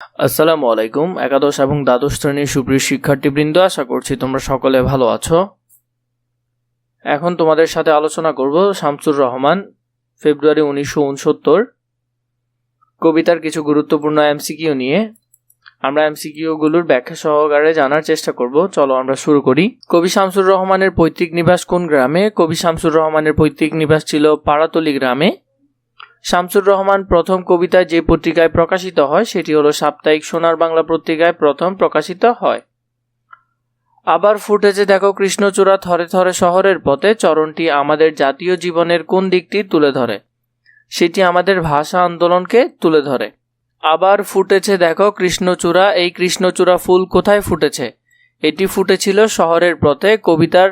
আসসালামু আলাইকুম, একাদশ এবং দ্বাদশ শ্রেণির সুপ্রিয় শিক্ষার্থীবৃন্দ, আশা করছি তোমরা সকলে ভালো আছো। এখন তোমাদের সাথে আলোচনা করব শামসুর রহমান, ফেব্রুয়ারি উনিশশো উনসত্তর। কবিতার কিছু গুরুত্বপূর্ণ এমসিকিউ নিয়ে আমরা এমসিকিউগুলোর ব্যাখ্যা সহকারে জানার চেষ্টা করব। চলো আমরা শুরু করি। কবি শামসুর রহমানের পৈতৃক নিবাস কোন গ্রামে? কবি শামসুর রহমানের পৈতৃক নিবাস ছিল পাড়াতলি গ্রামে। শামসুর রহমান প্রথম কবিতা যে পত্রিকায় প্রকাশিত হয়, সেটি হলো সাপ্তাহিক সোনার বাংলা পত্রিকায় প্রথম প্রকাশিত হয়। আবার ফুটেছে দেখো কৃষ্ণচূড়া থরে থরে শহরের পথে, চরণটি আমাদের জাতীয় জীবনের কোন দিকটি তুলে ধরে? সেটি আমাদের ভাষা আন্দোলনকে তুলে ধরে। আবার ফুটেছে দেখো কৃষ্ণচূড়া, এই কৃষ্ণচূড়া ফুল কোথায় ফুটেছে? এটি ফুটেছিল শহরের পথে, কবিতার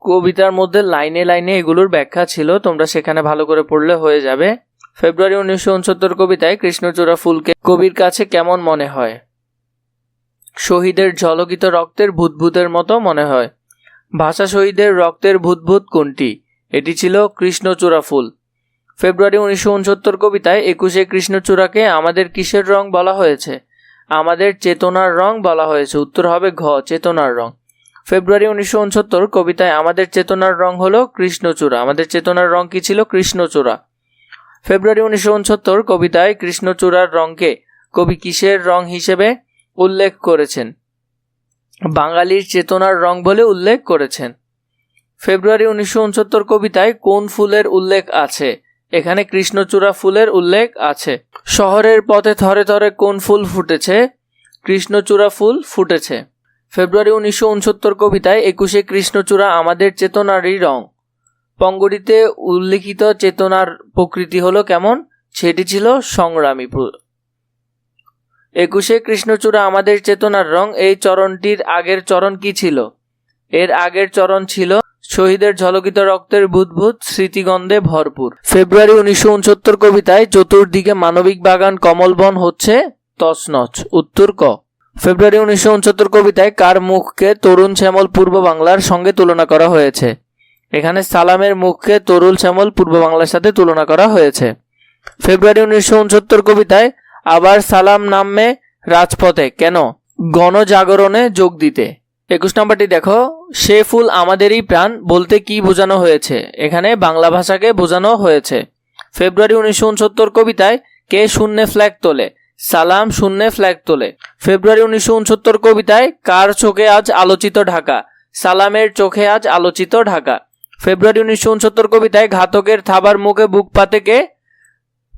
কবিতার মধ্যে লাইনে লাইনে এগুলোর ব্যাখ্যা ছিল, তোমরা সেখানে ভালো করে পড়লে হয়ে যাবে। ফেব্রুয়ারি উনিশশো উনসত্তর কবিতায় কৃষ্ণচূড়া ফুলকে কবির কাছে কেমন মনে হয়? শহীদের ঝলকিত রক্তের ভূতভূতের মতো মনে হয়। ভাষা শহীদের রক্তের ভূতভূত কোনটি? এটি ছিল কৃষ্ণচূড়া ফুল। ফেব্রুয়ারি উনিশশো উনসত্তর কবিতায় একুশে কৃষ্ণচূড়াকে আমাদের কিসের রং বলা হয়েছে? আমাদের চেতনার রং বলা হয়েছে। উত্তর হবে ঘ, চেতনার রং। ফেব্রুয়ারি উনিশশো উনসত্তর কবিতায় আমাদের চেতনার রং হলো কৃষ্ণচূড়া। আমাদের চেতনার রং কি ছিল? কৃষ্ণচূড়া। ফেব্রুয়ারি উনিশশো উনসত্তর কবিতায় কৃষ্ণচূড়ার রংকে কবি কিসের রং হিসেবে উল্লেখ করেছেন? বাঙালির চেতনার রং বলে উল্লেখ করেছেন। ফেব্রুয়ারি উনিশশো উনসত্তর কবিতায় কোন ফুলের উল্লেখ আছে? এখানে কৃষ্ণচূড়া ফুলের উল্লেখ আছে। শহরের পথে থরে থরে কোন ফুল ফুটেছে? কৃষ্ণচূড়া ফুল ফুটেছে। ফেব্রুয়ারি উনিশশো উনসত্তর কবিতায় একুশে কৃষ্ণচূড়া আমাদের চেতনারই রং। পঙ্গটিতে উল্লিখিত চেতনার প্রকৃতি হলো কেমন? সেটি ছিল সংগ্রামী একুশে কৃষ্ণচূড়া, আমাদের চেতনার রং, এই চরণটির আগের চরণ কি ছিল? এর আগের চরণ ছিল শহীদের ঝলকিত রক্তের বুদবুদ, স্মৃতিগন্ধে ভরপুর। ফেব্রুয়ারি উনিশশো উনসত্তর কবিতায়, চতুর্দিকে মানবিক বাগান কমলবন হচ্ছে তছনছ। উত্তর ক। ফেব্রুয়ারি উনিশশো উনসত্তর কবিতায়, কার মুখকে তরুণ শ্যামল পূর্ব বাংলার সঙ্গে তুলনা করা হয়েছে? এখানে সালামের মুখকে তরুল শ্যামল পূর্ব বাংলার সাথে তুলনা করা হয়েছে। ফেব্রুয়ারি উনিশশো উনসত্তর কবিতায় আবার সালাম নামে রাজপথে কেন? গণজাগরণে যোগ দিতে। একুশ নম্বরটি দেখো, সে ফুল আমাদেরই প্রাণ বলতে কি বোঝানো হয়েছে? এখানে বাংলা ভাষাকে বোঝানো হয়েছে। ফেব্রুয়ারি উনিশশো উনসত্তর কবিতায় কে শূন্যে ফ্ল্যাগ তোলে? সালাম শূন্যে ফ্ল্যাগ তোলে। ফেব্রুয়ারি উনিশশো উনসত্তর কবিতায়, কার চোখে আজ আলোচিত ঢাকা? সালামের চোখে আজ আলোচিত ঢাকা। ফেব্রুয়ারি উনিশশো উনসত্তর কবিতায় ঘাতকের থাবার মুখে বুক পাতে কে?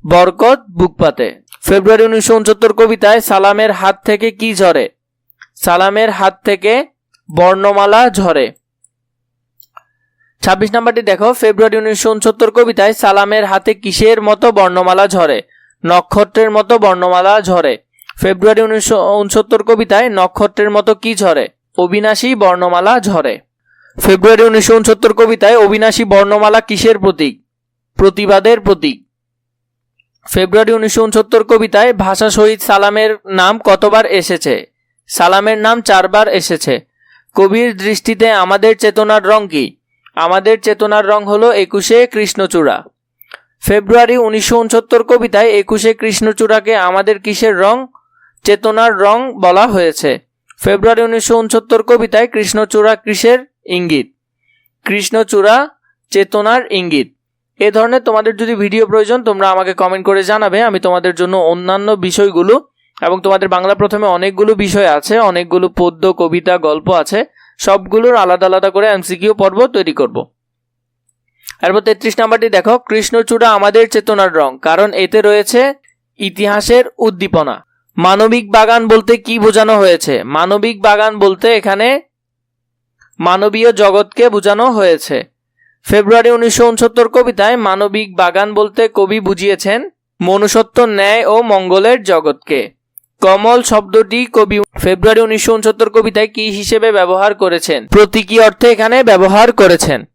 বরকত বুক পাতে। ফেব্রুয়ারি উনিশশো উনসত্তর কবিতায় সালামের হাত থেকে কি ঝরে? সালামের হাত থেকে বর্ণমালা ঝরে। ছাব্বিশ নাম্বারটি দেখো, ফেব্রুয়ারি উনিশশো উনসত্তর কবিতায় সালামের হাতে কিসের মতো বর্ণমালা ঝরে? নক্ষত্রের মতো বর্ণমালা ঝরে। ফেব্রুয়ারি উনিশশো উনসত্তর কবিতায় নক্ষত্রের মতো কি ঝরে? অবিনাশী বর্ণমালা ঝরে। ফেব্রুয়ারি উনিশশো উনসত্তর কবিতায় অবিনাশী বর্ণমালা কিসের প্রতীক? প্রতিবাদের প্রতীক। ফেব্রুয়ারি উনিশশো উনসত্তর কবিতায় ভাষা শহীদ সালামের নাম কতবার এসেছে? সালামের নাম চারবার এসেছে। কবির দৃষ্টিতে আমাদের চেতনার রং কি? আমাদের চেতনার রং হলো একুশে কৃষ্ণচূড়া। ফেব্রুয়ারি উনিশশো উনসত্তর কবিতায় একুশে কৃষ্ণচূড়াকে আমাদের কিসের রং? চেতনার রং বলা হয়েছে। ফেব্রুয়ারি উনিশশো উনসত্তর কবিতায় কৃষ্ণচূড়া কিসের ইঙ্গিত। কৃষ্ণচূড়া চেতনার ইঙ্গিত। এ ধরনের তোমাদের যদি ভিডিও প্রয়োজন, তোমরা আমাকে কমেন্ট করে জানাবে। আমি তোমাদের জন্য অন্যান্য বিষয়গুলো এবং তোমাদের বাংলা প্রথমে অনেকগুলো বিষয় আছে, অনেকগুলো পদ্য, কবিতা, গল্প আছে, সবগুলোর আলাদা আলাদা করে এমসিকিউ পর্ব তৈরি করব। এরপর তেত্রিশ নাম্বারটি দেখো কৃষ্ণচূড়া আমাদের চেতনার রং, কারণ এতে রয়েছে ইতিহাসের উদ্দীপনা। মানবিক বাগান বলতে কি বোঝানো হয়েছে? মানবিক বাগান বলতে এখানে মানবীয় জগৎকে বোঝানো হয়েছে। ফেব্রুয়ারি উনিশশো উনসত্তর কবিতায় মানবিক বাগান বলতে কবি বুঝিয়েছেন মনুষ্যত্ব, ন্যায় ও মঙ্গলের জগৎকে। কমল শব্দটি কবি ফেব্রুয়ারি উনিশশো উনসত্তর কবিতায় কি হিসেবে ব্যবহার করেছেন? প্রতীকী অর্থে এখানে ব্যবহার করেছেন।